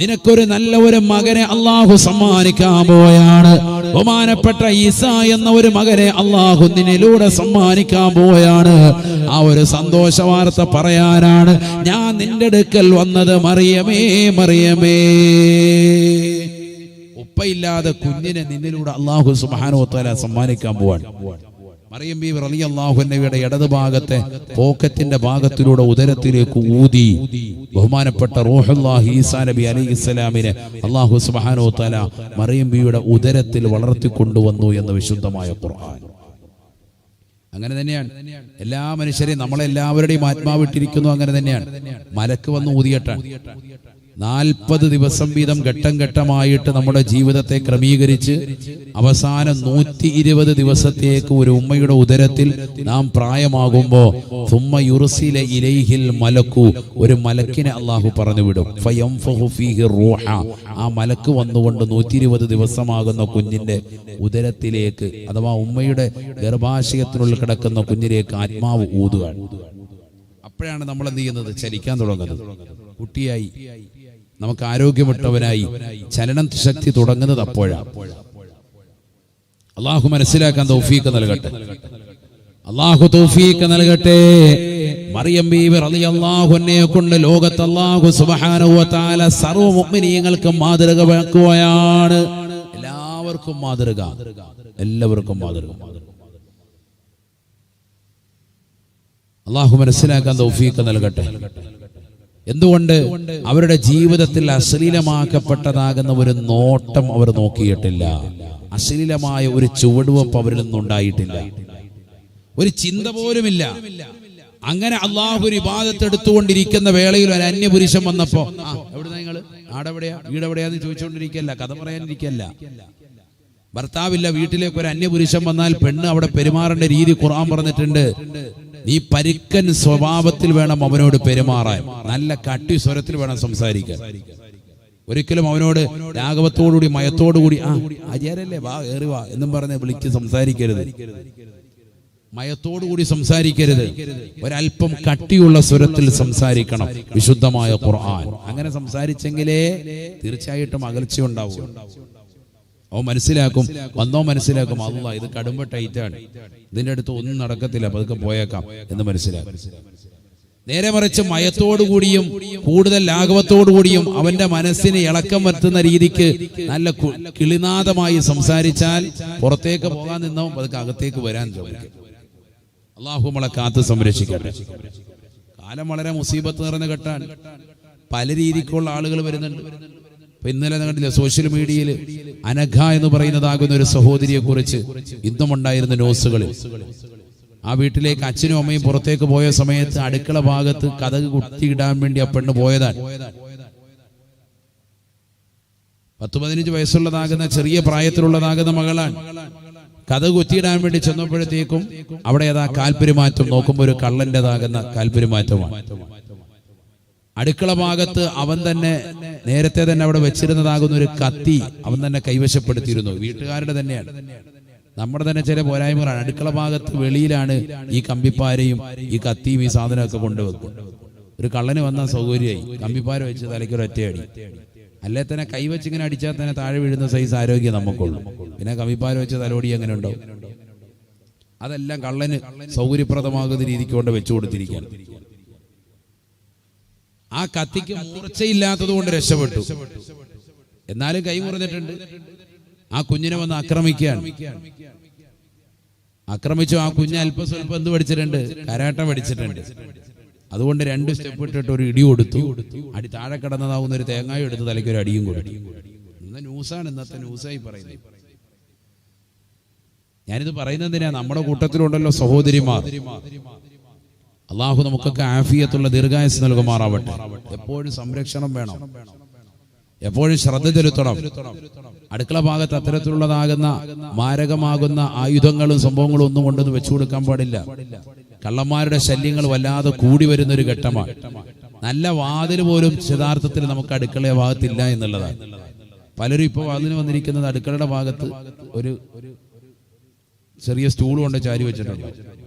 നിനക്കൊരു നല്ല ഒരു മകനെ അള്ളാഹു സമ്മാനിക്കാൻ പോയാണ്. ബഹുമാനപ്പെട്ട ഈസ എന്ന ഒരു മകനെ അള്ളാഹു നിന്നിലൂടെ സമ്മാനിക്കാൻ പോയാണ്. ആ ഒരു സന്തോഷ വാർത്ത പറയാനാണ്. ഞാൻ നിന്റെ അടുക്കൽ വന്നത് മറിയമേ മറിയമേ. ഉപ്പയില്ലാതെ കുഞ്ഞിനെ നിന്നിലൂടെ അള്ളാഹു സുബാനോത്തല തല സമ്മാനിക്കാൻ പോവാൻ. മറിയം ബി റലി അള്ളാഹുന്നവയുടെ ഇടതുഭാഗത്തെ പോക്കറ്റിന്റെ ഭാഗത്തിലൂടെ ഉദരത്തിലേക്ക് ഊതി. ബഹുമാനപ്പെട്ട റൂഹുല്ലാഹി ഈസാ നബി അലൈഹി ഇസ്ലാമിനെ അള്ളാഹു സുബാനോ തല മറിയം ബിയുടെ ഉദരത്തിൽ വളർത്തിക്കൊണ്ടുവന്നു എന്ന് വിശുദ്ധമായ ഖുർആൻ. അങ്ങനെ തന്നെയാണ്. എല്ലാ മനുഷ്യരെയും നമ്മളെല്ലാവരുടെയും ആത്മാവിട്ടിരിക്കുന്നു അങ്ങനെ തന്നെയാണ്. മലക്ക് വന്ന് ഊതിയട്ടാണ്. നാൽപ്പത് ദിവസം വീതം ഘട്ടം ഘട്ടമായിട്ട് നമ്മുടെ ജീവിതത്തെ ക്രമീകരിച്ച് അവസാനം നൂറ്റി ഇരുപത് ദിവസത്തേക്ക് ഒരു ഉമ്മയുടെ ഉദരത്തിൽ നാം പ്രായമാകുമ്പോ തുമ്മ യുറുസിലെ ഇലൈഹിൽ മലക്കു ഒരു മലക്കിനെ അള്ളാഹു പറഞ്ഞു വിടും റൂഹ. ആ മലക്ക് വന്നുകൊണ്ട് നൂറ്റി ഇരുപത് ദിവസമാകുന്ന കുഞ്ഞിന്റെ ഉദരത്തിലേക്ക് അഥവാ ഉമ്മയുടെ ഗർഭാശയത്തിനുള്ളിൽ കിടക്കുന്ന കുഞ്ഞിലേക്ക് ആത്മാവ് ഊതുകയാണ്. അപ്പോഴാണ് നമ്മൾ എന്ത് ചെയ്യുന്നത്? ചലിക്കാൻ തുടങ്ങുന്നത്. കുട്ടിയായി. നമുക്ക് ആരോഗ്യമുട്ടവനായി ചലനം ശക്തി തുടങ്ങുന്നത് അപ്പോഴാണ് അള്ളാഹു മനസ്സിലാക്കാൻ തൗഫീക്ക് നൽകട്ടെ. അള്ളാഹു തൗഫീക്ക് നൽകട്ടെ. മറിയം ബീവി അള്ളാഹുനെ കൊണ്ട് ലോകത്ത് അള്ളാഹു തആല സർവ മുഅ്മിനീങ്ങൾക്ക് മാതൃക വെക്കുകയാണ് എല്ലാവർക്കും മാതൃക. എല്ലാവർക്കും മാതൃക. അള്ളാഹു മനസ്സിലാക്കാൻ തൗഫീക്ക് നൽകട്ടെ. എന്തുകൊണ്ട്? അവരുടെ ജീവിതത്തിൽ അശ്ലീലമാക്കപ്പെട്ടതാകുന്ന ഒരു നോട്ടം അവർ നോക്കിയിട്ടില്ല. അശ്ലീലമായ ഒരു ചുവടുവപ്പ് അവരിൽ നിന്നുണ്ടായിട്ടില്ല. ഒരു ചിന്ത പോലുമില്ല. അങ്ങനെ അള്ളാഹു ഒരു ഇബാദത്ത് എടുത്തുകൊണ്ടിരിക്കുന്ന വേളയിൽ ഒരു അന്യപുരുഷൻ വന്നപ്പോ എവിടെ നിങ്ങൾ? ആടെവിടെയാ? വീടെവിടെയാന്ന് ചോദിച്ചുകൊണ്ടിരിക്കല്ല കഥ പറയാനിരിക്കല്ല. ഭർത്താവില്ല വീട്ടിലേക്ക് ഒരു അന്യപുരുഷൻ വന്നാൽ പെണ്ണ് അവിടെ പെരുമാറേണ്ട രീതി ഖുർആൻ പറഞ്ഞിട്ടുണ്ട്. നീ പരുക്കൻ സ്വഭാവത്തിൽ വേണം അവനോട് പെരുമാറാൻ. നല്ല കട്ടി സ്വരത്തിൽ വേണം സംസാരിക്കാൻ. ഒരിക്കലും അവനോട് രാഘവത്തോടുകൂടി മയത്തോടുകൂടി ആ ആചാരല്ലേ വാ ഏറി വാ എന്നും പറഞ്ഞ് വിളിച്ച് സംസാരിക്കരുത്. മയത്തോടുകൂടി സംസാരിക്കരുത്. ഒരല്പം കട്ടിയുള്ള സ്വരത്തിൽ സംസാരിക്കണം. വിശുദ്ധമായ ഖുർആൻ. അങ്ങനെ സംസാരിച്ചെങ്കിലേ തീർച്ചയായിട്ടും അകൽച്ച ഉണ്ടാവും അവൻ മനസ്സിലാക്കും. വന്നോ മനസ്സിലാക്കും. അല്ല ഇത് കടുമ്പ ടൈറ്റാണ് ഇതിന്റെ അടുത്ത് ഒന്നും നടക്കത്തില്ല. പതുക്കെ പോയേക്കാം എന്ന് മനസ്സിലാക്കും. നേരെ മറിച്ച് മയത്തോടുകൂടിയും കൂടുതൽ ലാഘവത്തോടുകൂടിയും അവന്റെ മനസ്സിന് ഇളക്കം വരുത്തുന്ന രീതിക്ക് നല്ല കിളിനാഥമായി കിളിനാദമായി സംസാരിച്ചാൽ പുറത്തേക്ക് പോകാൻ നിന്നവൻ പതുക്കെ അകത്തേക്ക് വരാൻ ശ്രമിക്കും. അള്ളാഹു നമ്മളെ കാത്ത് സംരക്ഷിക്കട്ടെ. കാലം വളരെ മുസീബത്ത് നിറഞ്ഞ ഘട്ടാണ് പല രീതിക്കുള്ള ആളുകൾ വരുന്നുണ്ട്. ഇപ്പൊ ഇന്നലെ കണ്ടില്ല സോഷ്യൽ മീഡിയയിൽ അനഘ എന്ന് പറയുന്നതാകുന്ന ഒരു സഹോദരിയെ കുറിച്ച് ഇന്നും ഉണ്ടായിരുന്ന ന്യൂസുകളിൽ. ആ വീട്ടിലേക്ക് അച്ഛനും അമ്മയും പുറത്തേക്ക് പോയ സമയത്ത് അടുക്കള ഭാഗത്ത് കഥക് കുത്തിയിടാൻ വേണ്ടി ആ പെണ്ണ് പോയതാണ്. പത്ത് പതിനഞ്ച് വയസ്സുള്ളതാകുന്ന ചെറിയ പ്രായത്തിലുള്ളതാകുന്ന മകളാണ്. കഥ കുത്തിയിടാൻ വേണ്ടി ചെന്നപ്പോഴത്തേക്കും അവിടെ ഏതാ കാൽപെരുമാറ്റം നോക്കുമ്പോൾ ഒരു കള്ളന്റേതാകുന്ന കാൽപെരുമാറ്റമാണ്. അടുക്കള ഭാഗത്ത് അവൻ തന്നെ നേരത്തെ തന്നെ അവിടെ വെച്ചിരുന്നതാകുന്ന ഒരു കത്തി അവൻ തന്നെ കൈവശപ്പെടുത്തിയിരുന്നു. വീട്ടുകാരുടെ തന്നെയാണ്. നമ്മുടെ തന്നെ ചില പോരായ്മകളാണ്. അടുക്കള ഭാഗത്ത് വെളിയിലാണ് ഈ കമ്പിപ്പാരയും ഈ കത്തിയും ഈ സാധനമൊക്കെ കൊണ്ടുവെക്കും ഒരു കള്ളന് വന്ന സൗകര്യമായി. കമ്പിപ്പാര വെച്ച് തലയ്ക്ക് ഒറ്റയടി. അല്ലേ തന്നെ കൈവച്ച് ഇങ്ങനെ അടിച്ചാൽ തന്നെ താഴെ വീഴുന്ന സൈസ് ആരോഗ്യം നമുക്കുള്ളൂ. പിന്നെ കമ്പിപ്പാര വെച്ച് തലോടി എങ്ങനെ ഉണ്ടാവും അതെല്ലാം കള്ളന് സൗകര്യപ്രദമാകുന്ന രീതിക്ക് കൊണ്ട് വെച്ചു കൊടുത്തിരിക്കുകയാണ് ആ കത്തിക്ക് മൂർച്ചയില്ലാത്തത് കൊണ്ട് രക്ഷപ്പെട്ടു. എന്നാലും കൈ മുറിഞ്ഞിട്ടുണ്ട് ആ കുഞ്ഞിനെ വന്ന് ആക്രമിക്കുകയാണ്. ആക്രമിച്ചു. ആ കുഞ്ഞ് അല്പ സ്വല്പം എന്ത് പഠിച്ചിട്ടുണ്ട്? കരാട്ട പഠിച്ചിട്ടുണ്ട്. അതുകൊണ്ട് രണ്ട് സ്റ്റെപ്പ് ഇട്ടിട്ട് ഒരു ഇടി കൊടുത്തു. അടി താഴെ കിടന്നതാവുന്ന ഒരു തേങ്ങായും എടുത്ത് തലയ്ക്ക് ഒരു അടിയും കൊടുത്തു. ഇന്ന് ന്യൂസാണ് ഇന്നത്തെ ന്യൂസായി പറയുന്നത്. ഞാനിത് പറയുന്നതിനാ നമ്മുടെ കൂട്ടത്തിലുണ്ടല്ലോ സഹോദരിമാർ. അള്ളാഹു നമുക്കൊക്കെ ആഫിയത്തുള്ള ദീർഘായുസ് നൽകുമാറാവട്ടെ. എപ്പോഴും സംരക്ഷണം വേണം. എപ്പോഴും ശ്രദ്ധ ചെലുത്തണം. അടുക്കള ഭാഗത്ത് അത്തരത്തിലുള്ളതാകുന്ന മാരകമാകുന്ന ആയുധങ്ങളും സംഭവങ്ങളും ഒന്നും കൊണ്ടൊന്നും വെച്ചു കൊടുക്കാൻ പാടില്ല. കള്ളന്മാരുടെ ശല്യങ്ങൾ വല്ലാതെ കൂടി വരുന്ന ഒരു ഘട്ടമാണ്. നല്ല വാതിൽ പോലും യഥാർത്ഥത്തിൽ നമുക്ക് അടുക്കള ഭാഗത്തില്ല എന്നുള്ളതാണ്. പലരും ഇപ്പോൾ അതിന് വന്നിരിക്കുന്നത് അടുക്കളയുടെ ഭാഗത്ത് ഒരു ചെറിയ സ്റ്റൂൾ കൊണ്ട് ചാരി വെച്ചിട്ടുണ്ട്.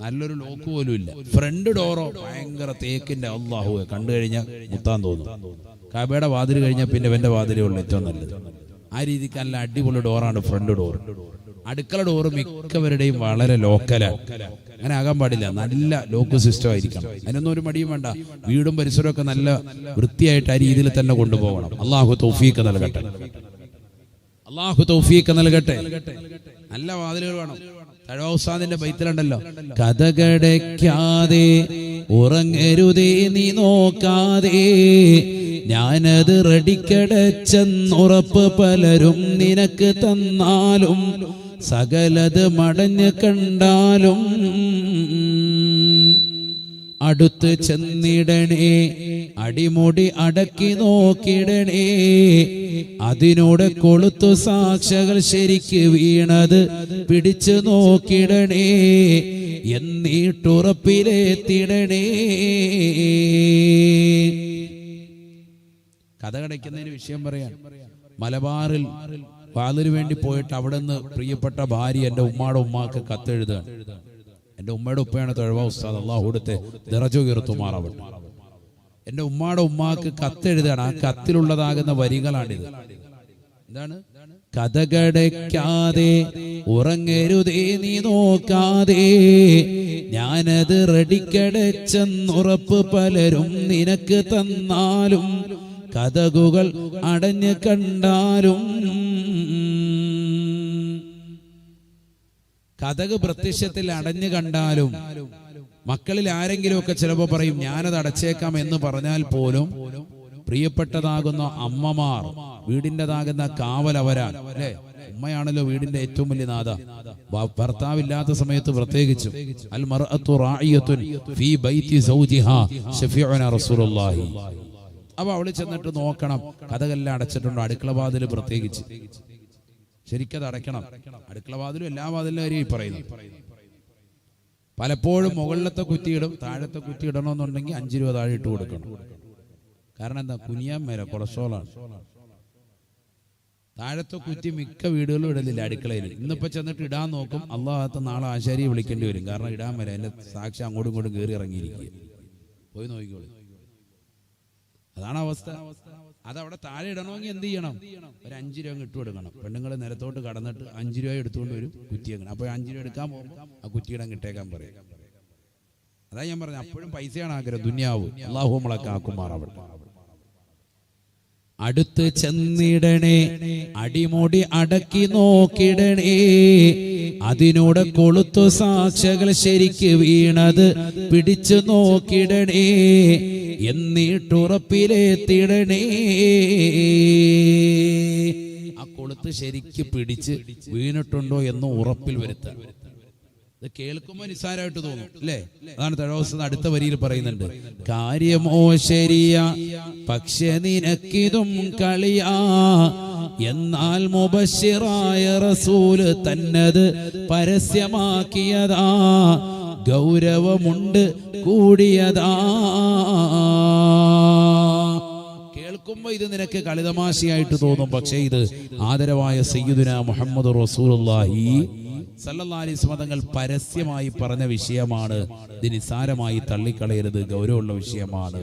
നല്ലൊരു ലോക്ക് പോലും ഇല്ല. ഫ്രണ്ട് ഡോറോ ഭയങ്കര തേക്കിന്റെ അള്ളാഹു കണ്ടു കഴിഞ്ഞാൽ മുത്താൻ തോന്നും. കബയുടെ വാതിൽ കഴിഞ്ഞാൽ പിന്നെ ഇവന്റെ വാതിലേ ഉള്ളു ഏറ്റവും നല്ലത്. ആ രീതിക്ക് നല്ല അടിപൊളി ഡോറാണ് ഫ്രണ്ട് ഡോർ അടുക്കള ഡോറ് മിക്കവരുടെയും വളരെ ലോക്കലാണ് അങ്ങനെ ആകാൻ പാടില്ല. നല്ല ലോക്ക് സിസ്റ്റം ആയിരിക്കണം. അതിനൊന്നും ഒരു മടിയും വേണ്ട. വീടും പരിസരവും ഒക്കെ നല്ല വൃത്തിയായിട്ട് ആ രീതിയിൽ തന്നെ കൊണ്ടുപോകണം. അള്ളാഹു തൗഫീക്ക് നൽകട്ടെ. അള്ളാഹു തൗഫീക്ക് നൽകട്ടെ. നല്ല വാതിലുകൾ വേണം. തഴവസാദിന്റെ ബൈത്തിലുണ്ടല്ലോ. കഥകടയ്ക്കാതെ ഉറങ്ങരുതേ നീ നോക്കാതെ. ഞാനത് റെഡിക്കടച്ചെന്നുറപ്പ് പലരും നിനക്ക് തന്നാലും സകലത് മടഞ്ഞ് കണ്ടാലും അടുത്ത് ചെന്നിടണേ അടിമുടി അടക്കി നോക്കിടണേ. അതിനോട് കൊളുത്തു സാക്ഷകൾ ശരിക്ക് വീണത് പിടിച്ചു നോക്കിടണേ എന്നിട്ടുറപ്പിലെത്തിടണേ. കഥ കടയ്ക്കുന്നതിന് വിഷയം പറയാം മലബാറിൽ വാതിന് വേണ്ടി പോയിട്ട് അവിടെ നിന്ന് പ്രിയപ്പെട്ട ഭാര്യ എന്റെ ഉമ്മാടെ ഉമ്മാക്ക് കത്തെഴുതുകയാണ്. എന്റെ ഉമ്മയുടെ ഉപ്പയാണ് തൊഴവ ഉസ്താദ്. അള്ളാഹുടുത്തെ ദിറജോ ഉയർത്തുമാറാവട്ടെ എന്റെ ഉമ്മയുടെ ഉമ്മാക്ക് കത്തെഴുതാണ്. ആ കത്തിലുള്ളതാകുന്ന വരികളാണിത്. എന്താണ്? കഥകടയ്ക്കാതെ ഉറങ്ങരുതേ നീ നോക്കാതെ. ഞാനത് റെഡിക്കടച്ചെന്നുറപ്പ് പലരും നിനക്ക് തന്നാലും കഥകുകൾ അടഞ്ഞു കണ്ടാലും കഥക് പ്രത്യക്ഷത്തിൽ അടഞ്ഞു കണ്ടാലും മക്കളിൽ ആരെങ്കിലും ഒക്കെ ചിലപ്പോൾ പറയും ഞാനത് അടച്ചേക്കാം എന്ന് പറഞ്ഞാൽ പോലും പ്രിയപ്പെട്ടതാകുന്ന അമ്മമാർ വീടിന്റെതാകുന്ന കാവൽ അല്ലെ? ഉമ്മയാണല്ലോ വീടിന്റെ ഏറ്റവും വലിയ നാഥ. ഭർത്താവില്ലാത്ത സമയത്ത് പ്രത്യേകിച്ചും. അൽ ഫീ റസൂലുള്ളാഹി. അപ്പൊ അവൾ ചെന്നിട്ട് നോക്കണം കഥകെല്ലാം അടച്ചിട്ടുണ്ടോ? അടുക്കള പ്രത്യേകിച്ച്. ശരിക്കത് അടയ്ക്കണം. അടുക്കള വാതിലും എല്ലാ വാതിലും കാര്യം ഈ പറയുന്നു പലപ്പോഴും മുകളിലത്തെ കുറ്റിയിടും താഴത്തെ കുറ്റി ഇടണമെന്നുണ്ടെങ്കിൽ അഞ്ച് രൂപ താഴെ ഇട്ട് കൊടുക്കണം. കാരണം എന്താ? കുനിയാൻ മേല കൊളസ്ട്രോളാണ്. താഴത്തെ കുറ്റി മിക്ക വീടുകളും ഇടലില്ല അടുക്കളയിൽ. ഇന്നിപ്പോ ചെന്നിട്ട് ഇടാൻ നോക്കും അള്ളാഹത്തെ നാളെ ആശാരിയെ വിളിക്കേണ്ടി വരും. കാരണം ഇടാൻ വരെ എന്റെ സാക്ഷി അങ്ങോട്ടും ഇങ്ങോട്ടും കയറി ഇറങ്ങിയിരിക്കുക. പോയി നോക്കിക്കോളൂ. അതാണ് അവസ്ഥ. അതവിടെ താഴെ ഇടണമെങ്കിൽ എന്ത് ചെയ്യണം? ഒരു അഞ്ച് രൂപ ഇട്ട് കൊടുക്കണം പെണ്ണുങ്ങൾ നിരത്തോട്ട് കടന്നിട്ട് അഞ്ച് രൂപ എടുത്തുകൊണ്ട് വരും കുറ്റി അങ്ങനെ അപ്പോൾ അഞ്ച് രൂപ എടുക്കാൻ പോകും ആ കുറ്റിയിടം കിട്ടേക്കാൻ പറയും. അതാ ഞാൻ പറഞ്ഞത്. അപ്പോഴും പൈസയാണ് ആഗ്രഹം. ദുന്യാവ്. അള്ളാഹു നമ്മളെ കാക്കുമാറാവട്ടെ. അടുത്ത് ചെന്നിടണേ അടിമുടി അടക്കി നോക്കിടണേ. അതിനോട് കൊളുത്തു സാക്ഷകൾ ശരിക്ക് വീണത് പിടിച്ചു നോക്കിടണേ എന്നിട്ടുറപ്പിലെത്തിടണേ ആ കൊളുത്ത് ശരിക്ക് പിടിച്ച് വീണിട്ടുണ്ടോ എന്ന് ഉറപ്പിൽ വരുത്താൻ ഇത് കേൾക്കുമ്പോൾ നിസ്സാരമായിട്ട് തോന്നും അല്ലേ? അതാണ് തഴവസ്ഥ അടുത്ത വരിയിൽ പറയുന്നുണ്ട്. കാര്യമോ ശരിയ പക്ഷെ നിനക്കിതും കളിയാ. എന്നാൽ മുബശിറായ റസൂൽ തന്നത് പരസ്യമാക്കിയതാ. ഗൗരവമുണ്ട് കൂടിയതാ. കേൾക്കുമ്പോ ഇത് നിനക്ക് കളിതമാശയായിട്ട് തോന്നും പക്ഷേ ഇത് ആദരവായ സയ്യിദുന മുഹമ്മദ് റസൂലുള്ളാഹി സല്ലല്ലാഹു അലൈഹി വസല്ലം തങ്ങൾ പരസ്യമായി പറഞ്ഞ വിഷയമാണ്. ഇത് നിസാരമായി തള്ളിക്കളയരുത്. ഗൗരവമുള്ള വിഷയമാണ്.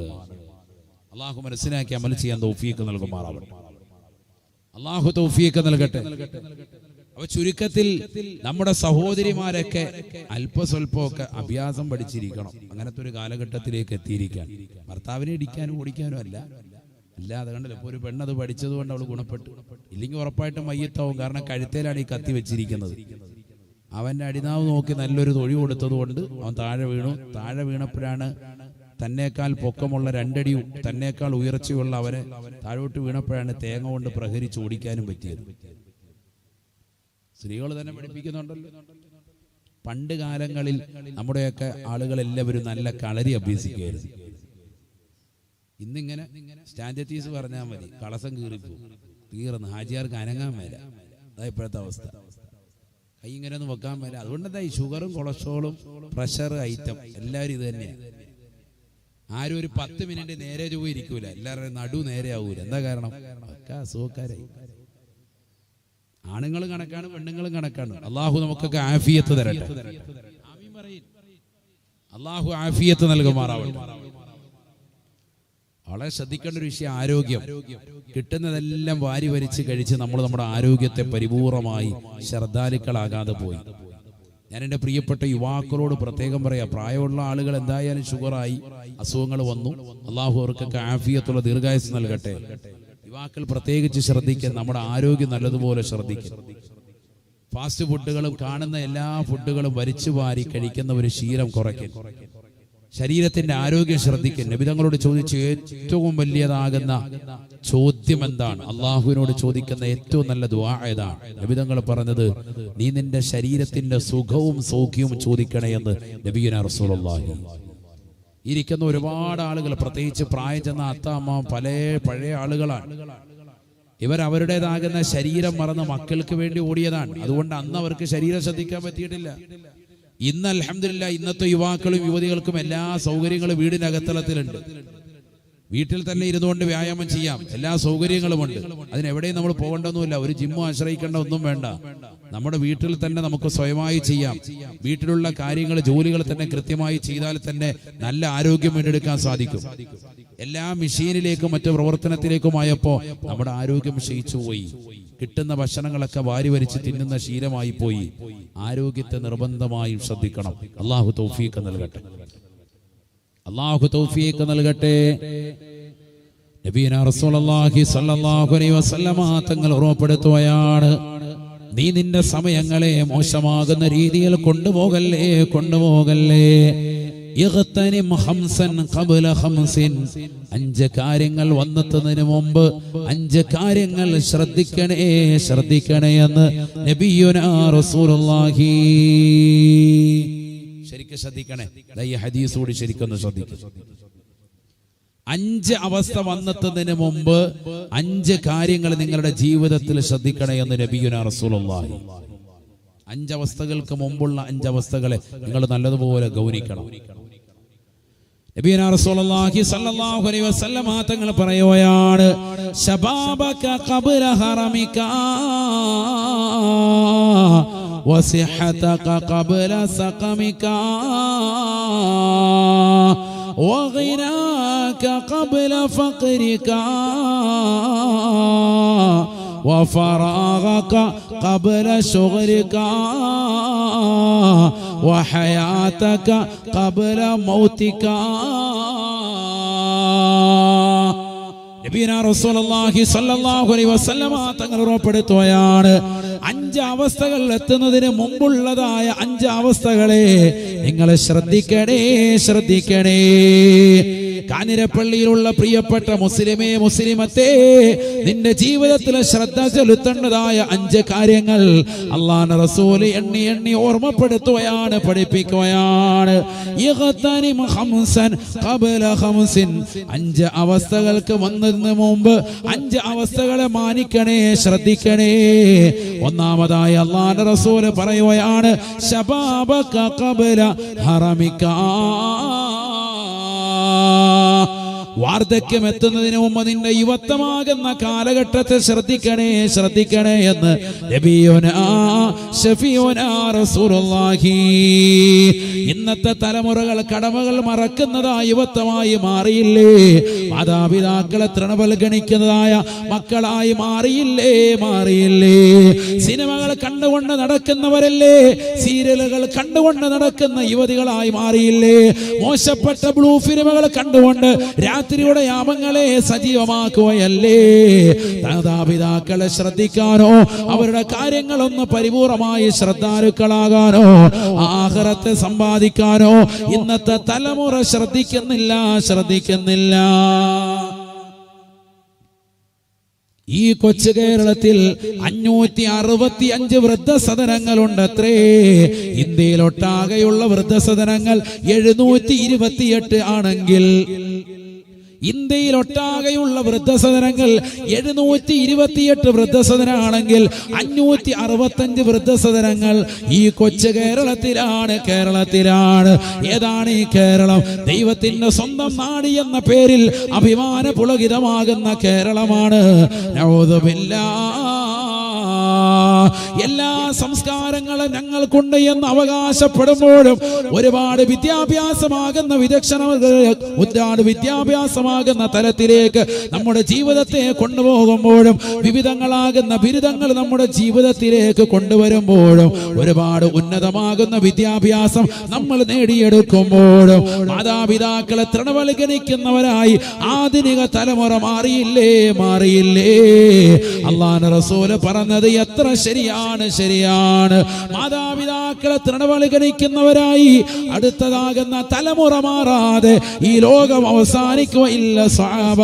അള്ളാഹു മനസ്സിലാക്കി അമൽ ചെയ്യാൻ തൗഫീക്ക് നൽകുമാറാവട്ടെ. അള്ളാഹു തൗഫീക്ക് നൽകട്ടെ. അപ്പൊ ചുരുക്കത്തിൽ നമ്മുടെ സഹോദരിമാരൊക്കെ അല്പസ്വല്പമൊക്കെ അഭ്യാസം പഠിച്ചിരിക്കണം. അങ്ങനത്തെ ഒരു കാലഘട്ടത്തിലേക്ക് എത്തിയിരിക്കാൻ. ഭർത്താവിനെ ഇടിക്കാനും ഓടിക്കാനും അല്ല. അല്ലാതെ കണ്ടല്ലോ ഇപ്പൊ ഒരു പെണ്ണത് പഠിച്ചത് കൊണ്ട് അവൾ ഗുണപ്പെട്ടു. ഇല്ലെങ്കിൽ ഉറപ്പായിട്ടും മയ്യത്താവും. കാരണം കഴുത്തേലാണ് ഈ കത്തി വെച്ചിരിക്കുന്നത്. അവന്റെ അടിനാവ് നോക്കി നല്ലൊരു തൊഴി കൊടുത്തത് കൊണ്ട് അവൻ താഴെ വീണു. താഴെ വീണപ്പോഴാണ് തന്നേക്കാൾ പൊക്കമുള്ള രണ്ടടി തന്നേക്കാൾ ഉയർച്ചയുള്ള അവനെ താഴോട്ട് വീണപ്പോഴാണ് തേങ്ങ കൊണ്ട് പ്രഹരിച്ച് ഓടിക്കാനും പറ്റിയത്. സ്ത്രീകൾ തന്നെ പഠിപ്പിക്കുന്നുണ്ടല്ലോ. പണ്ട് കാലങ്ങളിൽ നമ്മുടെയൊക്കെ ആളുകൾ എല്ലാവരും നല്ല കളരി അഭ്യസിക്കുകയായിരുന്നു ഇന്നിങ്ങനെ സ്റ്റാൻഡറ്റീസ് പറഞ്ഞാൽ മതി. കളസം കീറിപ്പോ തീർന്ന്. ഹാജിയാർക്ക് അനങ്ങാൻ മേല. അതാ ഇപ്പോഴത്തെ അവസ്ഥ. കൈ ഇങ്ങനെ ഒന്നും വെക്കാൻ പറ്റില്ല. അതുകൊണ്ട് എന്താ ഈ ഷുഗറും കൊളസ്ട്രോളും പ്രഷർ ഐറ്റം? എല്ലാവരും ഇത് തന്നെയാണ് ആരും ഒരു പത്ത് മിനിറ്റ് നേരെ ചൊവ്വ ഇരിക്കൂല. എല്ലാവരുടെയും നടു നേരെ ആവൂല. എന്താ കാരണം? ഒക്കെ അസുഖക്കാരായി. ആണുങ്ങളും കണക്കാണ് പെണ്ണുങ്ങളും കണക്കാണ്. അള്ളാഹു നമുക്കൊക്കെ ആഫിയത്ത് തരട്ടെ. അള്ളാഹു ആഫിയത്ത് നൽകുമാറാവട്ടെ. വളരെ ശ്രദ്ധിക്കേണ്ട ഒരു വിഷയം ആരോഗ്യം. കിട്ടുന്നതെല്ലാം വാരി വരിച്ച് കഴിച്ച് നമ്മൾ നമ്മുടെ ആരോഗ്യത്തെ പരിപൂർണമായി ശ്രദ്ധാലുക്കളാകാതെ പോയി. ഞാൻ എന്റെ പ്രിയപ്പെട്ട യുവാക്കളോട് പ്രത്യേകം പറയാം പ്രായമുള്ള ആളുകൾ എന്തായാലും ഷുഗറായി അസുഖങ്ങൾ വന്നു. അള്ളാഹു അവർക്കൊക്കെ ആഫിയത്തുള്ള ദീർഘായുസ് നൽകട്ടെ. യുവാക്കൾ പ്രത്യേകിച്ച് ശ്രദ്ധിക്കുക നമ്മുടെ ആരോഗ്യം നല്ലതുപോലെ ശ്രദ്ധിക്കുക. ഫാസ്റ്റ് ഫുഡുകളും കാണുന്ന എല്ലാ ഫുഡുകളും വരിച്ചു വാരി കഴിക്കുന്ന ഒരു ശീലം കുറയ്ക്കും ശരീരത്തിന്റെ ആരോഗ്യം ശ്രദ്ധിക്കും നബിതങ്ങളോട് ചോദിച്ച് ഏറ്റവും വലിയതാകുന്ന ചോദ്യം എന്താണ് അള്ളാഹുവിനോട് ചോദിക്കുന്ന ഏറ്റവും നല്ല ദുആ ഏതാണ്? നബിതങ്ങൾ പറഞ്ഞത് നീ നിന്റെ ശരീരത്തിന്റെ സുഖവും സൗഖ്യവും ചോദിക്കണേ എന്ന് നബീന റസൂലുള്ളാഹി. ഇരിക്കുന്ന ഒരുപാട് ആളുകൾ പ്രത്യേകിച്ച് പ്രായം ചെന്ന അത്ത അമ്മ പല പഴയ ആളുകളാണ്. ഇവർ അവരുടേതാകുന്ന ശരീരം മറന്ന് മക്കൾക്ക് വേണ്ടി ഓടിയതാണ്. അതുകൊണ്ട് അന്ന് അവർക്ക് ശരീരം ശ്രദ്ധിക്കാൻ പറ്റിയിട്ടില്ല. ഇന്ന് അലഹമില്ല ഇന്നത്തെ യുവാക്കളും യുവതികൾക്കും എല്ലാ സൗകര്യങ്ങളും വീടിനകത്തളത്തിലുണ്ട് വീട്ടിൽ തന്നെ ഇരുന്നു കൊണ്ട് വ്യായാമം ചെയ്യാം. എല്ലാ സൗകര്യങ്ങളും സൗകര്യങ്ങളുമുണ്ട്. അതിനെവിടെയും നമ്മൾ പോകേണ്ടൊന്നുമില്ല ഒരു ജിമ്മോ ആശ്രയിക്കേണ്ട ഒന്നും വേണ്ട. നമ്മുടെ വീട്ടിൽ തന്നെ നമുക്ക് സ്വയമായി ചെയ്യാം. വീട്ടിലുള്ള കാര്യങ്ങൾ ജോലികൾ തന്നെ കൃത്യമായി ചെയ്താൽ തന്നെ നല്ല ആരോഗ്യം വീണ്ടെടുക്കാൻ സാധിക്കും. എല്ലാ മെഷീനിലേക്കും മറ്റു പ്രവർത്തനത്തിലേക്കുമായപ്പോ നമ്മുടെ ആരോഗ്യം ക്ഷയിച്ചു പോയി കിട്ടുന്ന ഭക്ഷണങ്ങളൊക്കെ വാരി വരിച്ച് തിന്നുന്ന ശീലമായി പോയി. ആരോഗ്യത്തെ നിർബന്ധമായും ശ്രദ്ധിക്കണം. അള്ളാഹു തൗഫീഖ് നൽകട്ടെ. അള്ളാഹു തൗഫീഖ് നൽകട്ടെ. വസല്ലമ തങ്ങൾ ഉറപ്പെടുത്തുകയാണ് നീ നിന്റെ സമയങ്ങളെ മോശമാകുന്ന രീതിയിൽ കൊണ്ടുപോകല്ലേ? കൊണ്ടുപോകല്ലേ? അഞ്ച് കാര്യങ്ങൾ വന്നെത്തുന്നതിന് മുമ്പ് അഞ്ച് കാര്യങ്ങൾ ശ്രദ്ധിക്കണേ ശ്രദ്ധിക്കണേ എന്ന് നബിയുനാ റസൂലുള്ളാഹി. ശരിക്കും ശ്രദ്ധിക്കണേ. ദൈ ഹദീസ് കൂടി ശരിക്കൊന്ന് ശ്രദ്ധിക്കും. അഞ്ച് അവസ്ഥ വന്നെത്തുന്നതിന് മുമ്പ് അഞ്ച് കാര്യങ്ങൾ നിങ്ങളുടെ ജീവിതത്തിൽ ശ്രദ്ധിക്കണേ എന്ന് നബിയുന റസൂലുള്ളാഹി. അഞ്ചവസ്ഥകൾക്ക് മുമ്പുള്ള അഞ്ചവസ്ഥകളെ നിങ്ങൾ നല്ലതുപോലെ ഗൗനിക്കണം. നബിയുന റസൂലുള്ളാഹി സ്വല്ലല്ലാഹു അലൈഹി വസല്ലമ തങ്ങൾ പറയുകയാണ് ശബാബക ഖബ്ല ഹറമിക وصحتك قبل سقمك وغناك قبل فقرك وفراغك قبل شغلك وحياتك قبل موتك നബീന റസൂലുള്ളാഹി സ്വല്ലല്ലാഹു അലൈഹി വസല്ലമ തങ്ങൾ ഉറപ്പെടുത്തുകയാണ് അഞ്ച് അവസ്ഥകൾ എത്തുന്നതിന് മുമ്പുള്ളതായ അഞ്ച് അവസ്ഥകളെ നിങ്ങൾ ശ്രദ്ധിക്കണേ ശ്രദ്ധിക്കണേ കാഞ്ഞിരപ്പള്ളിയിലുള്ള പ്രിയപ്പെട്ട മുസ്ലിമേ മുസ്ലിമത്തെ നിന്റെ ജീവിതത്തിൽ ശ്രദ്ധ ചെലുത്തേണ്ടതായ അഞ്ച് കാര്യങ്ങൾ അള്ളാഹ് റസൂൽ എണ്ണി എണ്ണി ഓർമ്മപ്പെടുത്തുകയാണ് പഠിപ്പിക്കുകയാണ്. അഞ്ച് അവസ്ഥകൾക്ക് വന്നതിന് മുമ്പ് അഞ്ച് അവസ്ഥകളെ മാനിക്കണേ ശ്രദ്ധിക്കണേ. ഒന്നാമതായി അള്ളാഹ് റസൂൽ പറയുകയാണ് ശബാബ കബല ഹറമിക വാർദ്ധക്യം എത്തുന്നതിന് മുമ്പ് നിന്റെ യുവത്വമാകുന്ന കാലഘട്ടത്തെ ശ്രദ്ധിക്കണേ ശ്രദ്ധിക്കണേ എന്ന് ഇന്നത്തെ തലമുറകൾ കടമകൾ മറക്കുന്നതാ യുവത്വമായി മാറിയില്ലേ? മാതാപിതാക്കളെ തൃണവൽഗണിക്കുന്നതായ മക്കളായി മാറിയില്ലേ? മാറിയില്ലേ? സിനിമകൾ കണ്ടുകൊണ്ട് നടക്കുന്നവരല്ലേ? സീരിയലുകൾ കണ്ടുകൊണ്ട് നടക്കുന്ന യുവതികളായി മാറിയില്ലേ? മോശപ്പെട്ട ബ്ലൂ ഫിലിമുകൾ കണ്ടുകൊണ്ട് രാത്രിയുടെ യാമങ്ങളെ സജീവമാക്കുകയല്ലേ? മാതാപിതാക്കളെ ശ്രദ്ധിക്കാനോ അവരുടെ കാര്യങ്ങളൊന്ന് പരിപൂർണമായി ശ്രദ്ധാലുക്കളാകാനോ ആഹാരത്തെ സമ്പാദിക്കാനോ ഇന്നത്തെ തലമുറ ശ്രദ്ധിക്കുന്നില്ല ശ്രദ്ധിക്കുന്നില്ല. ഈ കൊച്ചു കേരളത്തിൽ അഞ്ഞൂറ്റി അറുപത്തി അഞ്ച് വൃദ്ധസദനങ്ങളുണ്ട് അത്രേ ഇന്ത്യയിലൊട്ടാകെയുള്ള വൃദ്ധസദനങ്ങൾ എഴുന്നൂറ്റി ഇരുപത്തിയെട്ട് ആണെങ്കിൽ ഇന്ത്യയിലൊട്ടാകെയുള്ള വൃദ്ധസദനങ്ങൾ എഴുന്നൂറ്റി ഇരുപത്തിയെട്ട് വൃദ്ധസദനാണെങ്കിൽ അഞ്ഞൂറ്റി അറുപത്തഞ്ച് വൃദ്ധസദനങ്ങൾ ഈ കൊച്ചു കേരളത്തിലാണ് കേരളത്തിലാണ്. ഏതാണ് ഈ കേരളം? ദൈവത്തിന്റെ സ്വന്തം നാടി എന്ന പേരിൽ അഭിമാന പുളകിതമാകുന്ന കേരളമാണ്. നൗദുബില്ലാ എല്ലാ സംസ്കാരങ്ങളും ഞങ്ങൾക്കുണ്ട് എന്ന് അവകാശപ്പെടുമ്പോഴും ഒരുപാട് വിദ്യാഭ്യാസമാകുന്ന വിദക്ഷണ ഒരുപാട് വിദ്യാഭ്യാസമാകുന്ന തലത്തിലേക്ക് നമ്മുടെ ജീവിതത്തെ കൊണ്ടുപോകുമ്പോഴും വിവിധങ്ങളാകുന്ന ബിരുദങ്ങൾ നമ്മുടെ ജീവിതത്തിലേക്ക് കൊണ്ടുവരുമ്പോഴും ഒരുപാട് ഉന്നതമാകുന്ന വിദ്യാഭ്യാസം നമ്മൾ നേടിയെടുക്കുമ്പോഴും മാതാപിതാക്കളെ തൃണവൽക്കരിക്കുന്നവരായി ആധുനിക തലമുറ മാറിയില്ലേ? മാറിയില്ലേ? അള്ളാൻ റസൂൽ പറഞ്ഞത് എത്ര ശരിയാണ് ശരിയാണ് മാതാപിതാക്കളെ തൃണവൽക്കരിക്കുന്നവരായി അടുത്തതാകുന്ന തലമുറ മാറാതെ ഈ ലോകം അവസാനിക്കുക ഇല്ല സ്വഹാബ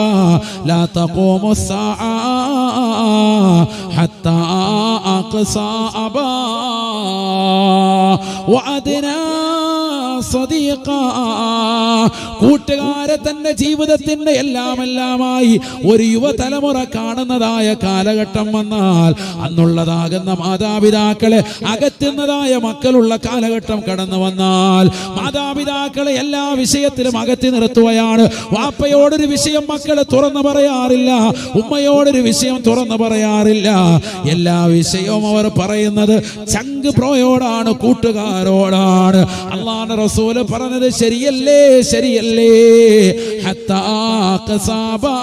ലാ തഖൂമു الساعة حتى أقصى أبا وأدنى صديقا കൂട്ടുകാരെ തന്നെ ജീവിതത്തിന്റെ എല്ലാം എല്ലാമായി ഒരു യുവതലമുറ കാണുന്നതായ കാലഘട്ടം വന്നാൽ അന്നുള്ളതാകുന്ന മാതാപിതാക്കളെ അകറ്റുന്നതായ മക്കളുള്ള കാലഘട്ടം കടന്നു വന്നാൽ മാതാപിതാക്കളെ എല്ലാ വിഷയത്തിലും അകറ്റി നിർത്തുകയാണ്. വാപ്പയോടൊരു വിഷയം മക്കളെ തുറന്നു പറയാറില്ല. ഉമ്മയോടൊരു വിഷയം തുറന്നു പറയാറില്ല. എല്ലാ വിഷയവും അവർ പറയുന്നത് ചങ്ക് പ്രോയോടാണ് കൂട്ടുകാരോടാണ്. അള്ളാഹ് റസൂൽ പറഞ്ഞത് ശരിയല്ലേ ശരിയല്ലേ? ഹത്താ ഖസാബാ.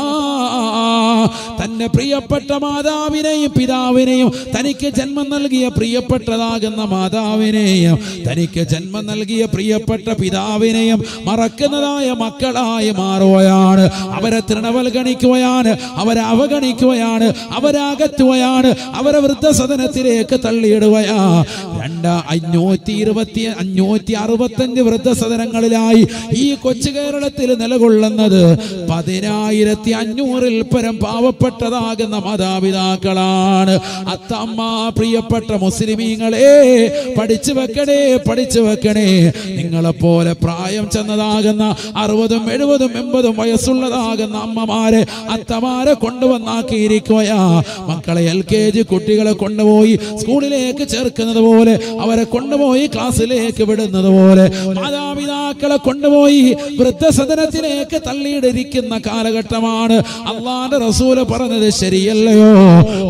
തന്റെ പ്രിയപ്പെട്ട മാതാവിനെയും പിതാവിനെയും തനിക്ക് ജന്മം നൽകിയ പ്രിയപ്പെട്ടതാകുന്ന മാതാവിനെയും തനിക്ക് ജന്മം നൽകിയ പ്രിയപ്പെട്ട പിതാവിനെയും മറക്കുന്നതായ മക്കളായി മാറുകയാണ്. അവരെ തൃണവൽഗണിക്കുകയാണ് അവരെ അവഗണിക്കുകയാണ് അവരെ അകറ്റുകയാണ് അവരെ വൃദ്ധസദനത്തിലേക്ക് തള്ളിയിടുകയാ. രണ്ട് അഞ്ഞൂറ്റി ഇരുപത്തി അഞ്ഞൂറ്റി അറുപത്തഞ്ച് വൃദ്ധസദനങ്ങളിലായി ഈ കൊച്ചു കേരളത്തിൽ നിലകൊള്ളുന്നത് പതിനായിരത്തി അഞ്ഞൂറിൽ പരം പാവപ്പെട്ടതാകുന്ന മാതാപിതാക്കളാണ്. അത്തമ്മ പ്രിയപ്പെട്ട മുസ്ലിമീങ്ങളെ പഠിച്ചു വെക്കണേ പഠിച്ചു വെക്കണേ. നിങ്ങളെപ്പോലെ പ്രായം ചെന്നതാകുന്ന അറുപതും എഴുപതും എൺപതും വയസ്സുള്ളതാകുന്ന അമ്മമാരെ അത്തമാരെ കൊണ്ടുവന്നാക്കിയിരിക്കുകയാ. മക്കളെ എൽ കെ ജി കുട്ടികളെ കൊണ്ടുപോയി സ്കൂളിലേക്ക് ചേർക്കുന്നത് പോലെ അവരെ കൊണ്ടുപോയി ക്ലാസ്സിലേക്ക് വിടുന്നത് പോലെ മാതാപിതാക്കളെ കൊണ്ടുപോയി വൃദ്ധസദനത്തിലേക്ക് തള്ളിയിടിരിക്കുന്ന കാലഘട്ടമാണ്. അള്ളാന്റെ റസൂൽ പറഞ്ഞത് ശരിയല്ലയോ?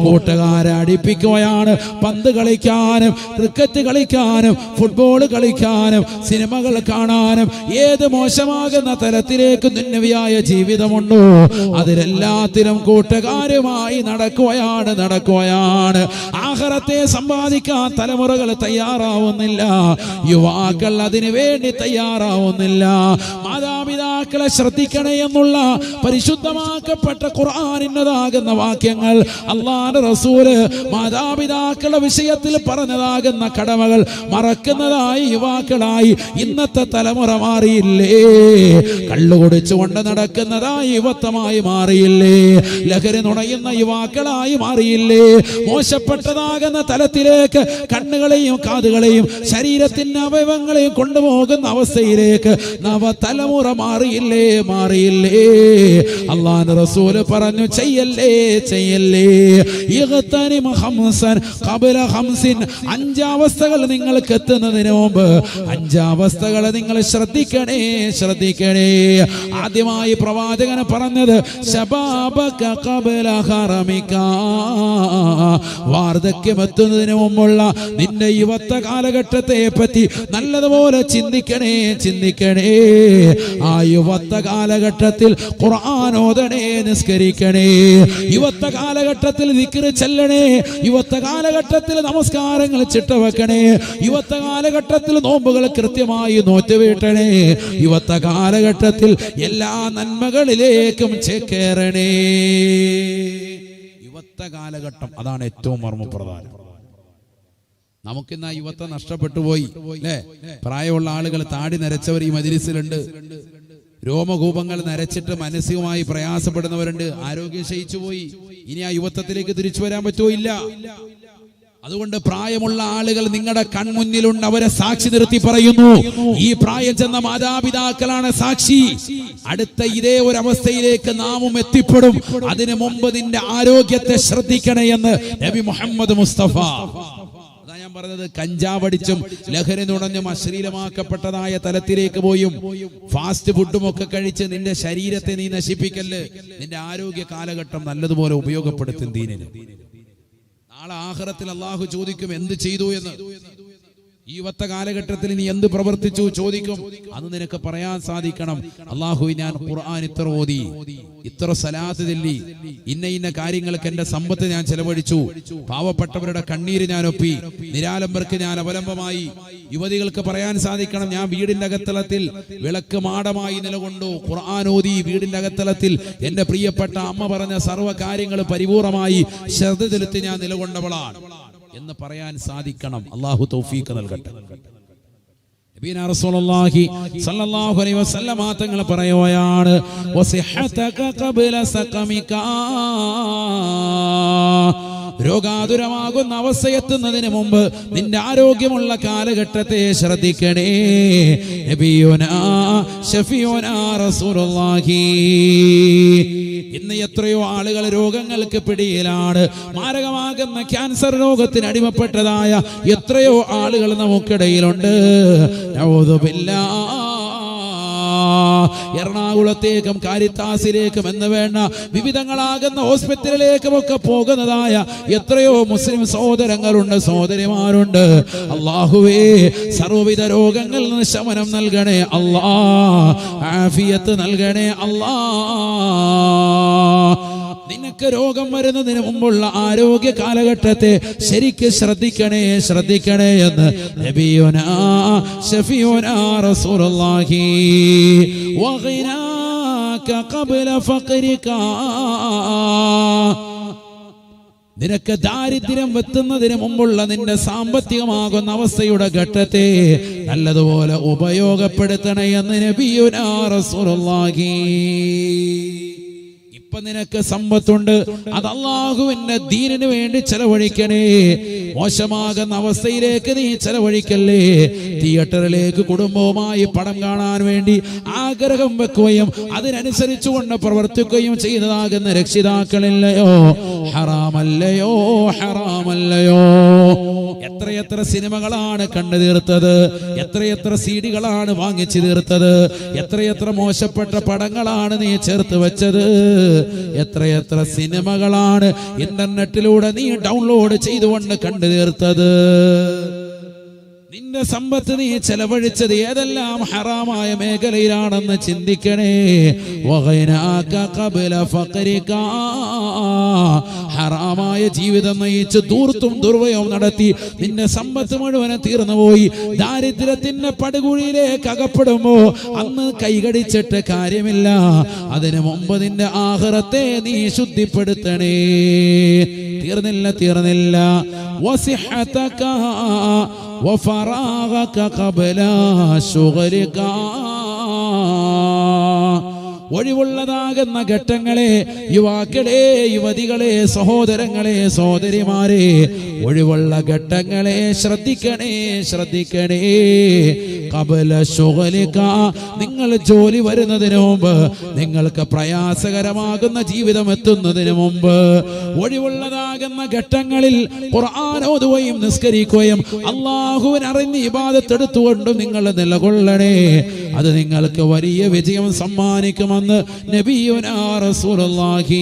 കൂട്ടുകാരെ അടിപ്പിക്കുകയാണ് പന്ത് കളിക്കാനും ക്രിക്കറ്റ് കളിക്കാനും ഫുട്ബോൾ കളിക്കാനും സിനിമകൾ കാണാനും ഏത് മോശമാകുന്ന തരത്തിലേക്ക് നിന്നവിയായ ജീവിതമുണ്ടോ? അതിലെല്ലാത്തിനും കൂട്ടുകാരുമായി നടക്കുകയാണ് നടക്കുകയാണ്. ആഹാരത്തെ സമ്പാദിക്കാൻ തലമുറകൾ തയ്യാറാവുന്നില്ല. യുവാക്കൾ അതിനു വേണ്ടി തയ്യാറാവുന്നില്ല. മാതാപിതാക്കളെ ശ്രദ്ധിക്കണേ എന്നുള്ള പരിശുദ്ധമാക്കപ്പെട്ട ഖുർആാനിന്നതാകുന്ന വാക്യങ്ങൾ. അള്ളാന്റെ റസൂൽ മാതാപിതാക്കളുടെ വിഷയത്തിൽ പറഞ്ഞതാകുന്ന കടമകൾ മറക്കുന്നതായി യുവാക്കളായി ഇന്നത്തെ തലമുറ മാറിയില്ലേ? കള്ളു കുടിച്ചുകൊണ്ട് നടക്കുന്നതായി യുവത്വമായി മാറിയില്ലേ? ലഹരി നുണയുന്ന യുവാക്കളായി മാറിയില്ലേ? മോശപ്പെട്ടതാകുന്ന തലത്തിലേക്ക് കണ്ണുകളെയും കാതുകളെയും ശരീരത്തിന്റെ അവയവങ്ങളെയും കൊണ്ടുപോകുന്ന അവസ്ഥയിലേക്ക് നവതലമുറ മാറിയില്ലേ? മാറിയില്ലേ? അള്ളാൻ റസൂൽ പറഞ്ഞു ചെയ്യല്ലേ ചെയ്യല്ലേ? ഖംസിൻ അഞ്ചാവസ്ഥകൾ നിങ്ങൾക്ക് എത്തുന്നതിന് മുമ്പ് അഞ്ചാവസ്ഥകൾ നിങ്ങൾ ശ്രദ്ധിക്കണേ ശ്രദ്ധിക്കണേ. ആദ്യമായി പ്രവാചകൻ പറഞ്ഞത് ശബാബക വാർദ്ധക്യം എത്തുന്നതിന് മുമ്പുള്ള നിന്റെ യുവത്വ കാലഘട്ടത്തെ പറ്റി നല്ലതുപോലെ ചിന്തിക്കണേ ചിന്തിക്കണേ. ആ യുവത്വ കാലഘട്ടത്തിൽ ഖുർആാനോദനെ നിസ്കരിക്കണേ. യുവത്വ കാലഘട്ടത്തിൽ ദിക്കറ് ചെല്ലണേ. യുവത്വ കാലഘട്ടത്തിൽ നമസ്കാരങ്ങൾ ചിട്ടവെക്കണേ യുവത്വ കാലഘട്ടത്തിൽ നോമ്പുകൾ കൃത്യമായി നോറ്റുവീട്ടണേ. യുവത്വ കാലഘട്ടത്തിൽ എല്ലാ നന്മകളിലേക്കും ചേക്കേറണേ. യുവത്വ കാലഘട്ടം അതാണ് ഏറ്റവും മർമ്മപ്രധാനം. നമുക്കിന്ന് ആ യുവത്വം നഷ്ടപ്പെട്ടു പോയി അല്ലേ? പ്രായമുള്ള ആളുകൾ താടി നരച്ചവർ ഈ മജിലിസിലുണ്ട്. രോമകൂപങ്ങൾ നരച്ചിട്ട് മാനസികമായി പ്രയാസപ്പെടുന്നവരുണ്ട്. ആരോഗ്യം ക്ഷയിച്ചു പോയി ഇനി ആ യുവത്വത്തിലേക്ക് തിരിച്ചു വരാൻ പറ്റുമോ? ഇല്ല. അതുകൊണ്ട് പ്രായമുള്ള ആളുകൾ നിങ്ങളുടെ കൺമുന്നിലുണ്ട്. അവരെ സാക്ഷി നിർത്തി പറയുന്നു. ഈ പ്രായം ചെന്ന മാതാപിതാക്കളാണ് സാക്ഷി. അടുത്ത ഇതേ ഒരു അവസ്ഥയിലേക്ക് നാമും എത്തിപ്പെടും. അതിനു മുമ്പ് നിന്റെ ആരോഗ്യത്തെ ശ്രദ്ധിക്കണേ എന്ന് നബി മുഹമ്മദ് മുസ്തഫ. പറഞ്ഞത് കഞ്ചാവടിച്ചും ലഹരി നുണഞ്ഞും അശ്ലീലമാക്കപ്പെട്ടതായ തലത്തിലേക്ക് പോയും. ഫാസ്റ്റ് ഫുഡും ഒക്കെ കഴിച്ച് നിന്റെ ശരീരത്തെ നീ നശിപ്പിക്കല്ല്. നിന്റെ ആരോഗ്യ കാലഘട്ടം നല്ലതുപോലെ ഉപയോഗപ്പെടുത്തും ദീനിന്. നാളെ ആഹ്റത്തിൽ അള്ളാഹു ചോദിക്കും എന്ത് ചെയ്തു എന്ന്? ഈ വത്ത കാലഘട്ടത്തിൽ നീ എന്ത് പ്രവർത്തിച്ചു ചോദിക്കും. അത് നിനക്ക് പറയാൻ സാധിക്കണം. അള്ളാഹു ഞാൻ ഖുർആൻ ഇത്ര ഓതി ഇത്ര സലാത്ത് ചെല്ലി ഇന്ന ഇന്ന കാര്യങ്ങൾക്ക് എന്റെ സമ്പത്ത് ഞാൻ ചെലവഴിച്ചു. പാവപ്പെട്ടവരുടെ കണ്ണീര് ഞാൻ ഒപ്പി നിരാലംബർക്ക് ഞാൻ അവലംബമായി. യുവതികൾക്ക് പറയാൻ സാധിക്കണം ഞാൻ വീടിന്റെ അകത്തളത്തിൽ വിളക്ക് മാടമായി നിലകൊണ്ടു ഖുർആൻ ഓതി വീടിന്റെ അകത്തളത്തിൽ എന്റെ പ്രിയപ്പെട്ട അമ്മ പറഞ്ഞ സർവ കാര്യങ്ങൾ പരിപൂർണമായി ശ്രദ്ധ ചെലുത്തി ഞാൻ നിലകൊണ്ടവളാണ്. എന്ന് പറയാൻ സാധിക്കണം. അള്ളാഹു തൗഫീഖ് നൽകട്ടെ. രോഗാതുരമാകുന്ന അവസ്ഥയെത്തുന്നതിന് മുമ്പ് നിന്റെ ആരോഗ്യമുള്ള കാലഘട്ടത്തെ ശ്രദ്ധിക്കണേ. നബിയോനാ ഷഫിയോനാ റസൂലുള്ളാഹി. ഇന്ന് എത്രയോ ആളുകൾ രോഗങ്ങൾക്ക് പിടിയിലാണ് മാരകമാകുന്ന ക്യാൻസർ രോഗത്തിന് അടിമപ്പെട്ടതായ എത്രയോ ആളുകൾ നമുക്കിടയിലുണ്ട് നഊദുബില്ലാ. എറണാകുളത്തേക്കും കാരിത്താസിലേക്കും എന്ന് വേണ്ട വിവിധങ്ങളാകുന്ന ഹോസ്പിറ്റലിലേക്കും ഒക്കെ പോകുന്നതായ എത്രയോ മുസ്ലിം സഹോദരങ്ങളുണ്ട് സഹോദരിമാരുണ്ട്. അള്ളാഹുവേ സർവവിധ രോഗങ്ങളിൽ നിന്ന് ശമനം നൽകണേ അല്ലാ ആഫിയത്ത് നൽകണേ അല്ലാ നിനക്ക് രോഗം വരുന്നതിന് മുമ്പുള്ള ആരോഗ്യ കാലഘട്ടത്തെ ശരിക്ക് ശ്രദ്ധിക്കണേ ശ്രദ്ധിക്കണേ എന്ന് റസൂലുള്ളാഹി. ഖബ്ല ഫഖരിക. നിനക്ക് ദാരിദ്ര്യം വെത്തുന്നതിന് മുമ്പുള്ള നിന്റെ സാമ്പത്തികമാകുന്ന അവസ്ഥയുടെ ഘട്ടത്തെ നല്ലതുപോലെ ഉപയോഗപ്പെടുത്തണേ എന്ന് നബിയുനാ റസൂലുള്ളാഹി. ഇപ്പൊ നിനക്ക് സമ്പത്തുണ്ട്. അത് അള്ളാഹുവിന്റെ ദീനിന് വേണ്ടി ചെലവഴിക്കണേ. മോശമാകുന്ന അവസ്ഥയിലേക്ക് നീ ചെലവഴിക്കല്ലേ? തിയേറ്ററിലേക്ക് കുടുംബവുമായി പടം കാണാൻ വേണ്ടി ആഗ്രഹം വെക്കുകയും അതിനനുസരിച്ചു കൊണ്ട് പ്രവർത്തിക്കുകയും ചെയ്തതാകുന്ന രക്ഷിതാക്കളില്ലയോ? ഹറാമല്ലയോ? ഹറാമല്ലയോ? എത്രയെത്ര സിനിമകളാണ് കണ്ണു തീർത്തത്? എത്രയെത്ര സീഡികളാണ് വാങ്ങിച്ചു തീർത്തത്? എത്രയെത്ര മോശപ്പെട്ട പടങ്ങളാണ് നീ ചേർത്ത് വെച്ചത്? എത്രയെത്ര സിനിമകളാണ് ഇന്റർനെറ്റിലൂടെ നീ ഡൗൺലോഡ് ചെയ്തുകൊണ്ട് കണ്ടു തീർത്തത്? നിന്റെ സമ്പത്ത് നീ ചെലവഴിച്ചത് ഏതെല്ലാം ഹറാമായ മേഖലയിലാണെന്ന് ചിന്തിക്കണേ. ഹറാമായ ജീവിതം നയിച്ച് ദൂർത്തും ദുർവയവും നടത്തി നിന്റെ സമ്പത്ത് മുഴുവനും തീർന്നുപോയി ദാരിദ്ര്യത്തിന്റെ പടുകുഴിയിലേക്ക് അകപ്പെടുമ്പോ അന്ന് കൈകടിച്ചിട്ട് കാര്യമില്ല. അതിനു മുമ്പ് നിന്റെ ആഹ്റത്തെ നീ ശുദ്ധിപ്പെടുത്തണേ. തീർന്നില്ല തീർന്നില്ല. وفراغك قبل شغلك. ഒഴിവുള്ളതാകുന്ന ഘട്ടങ്ങളെ യുവാക്കളെ യുവതികളെ സഹോദരങ്ങളെ സഹോദരിമാരെ ഒഴിവുള്ള ഘട്ടങ്ങളെ ശ്രദ്ധിക്കണേ ശ്രദ്ധിക്കണേ. കപല ശുഗലിക നിങ്ങൾ ജോലി വരുന്നതിന് മുമ്പ് നിങ്ങൾക്ക് പ്രയാസകരമാകുന്ന ജീവിതം എത്തുന്നതിന് മുമ്പ് ഒഴിവുള്ളതാകുന്ന ഘട്ടങ്ങളിൽ ഖുർആൻ ഓതുകയും നിസ്കരിക്കുകയും അള്ളാഹുവിനറിഞ്ഞ് ഇബാദത്തെടുത്തുകൊണ്ടും നിങ്ങൾ നിലകൊള്ളണേ. അത് നിങ്ങൾക്ക് വലിയ വിജയം സമ്മാനിക്കുമെന്ന് നബിയുനാ റസൂലുള്ളാഹി.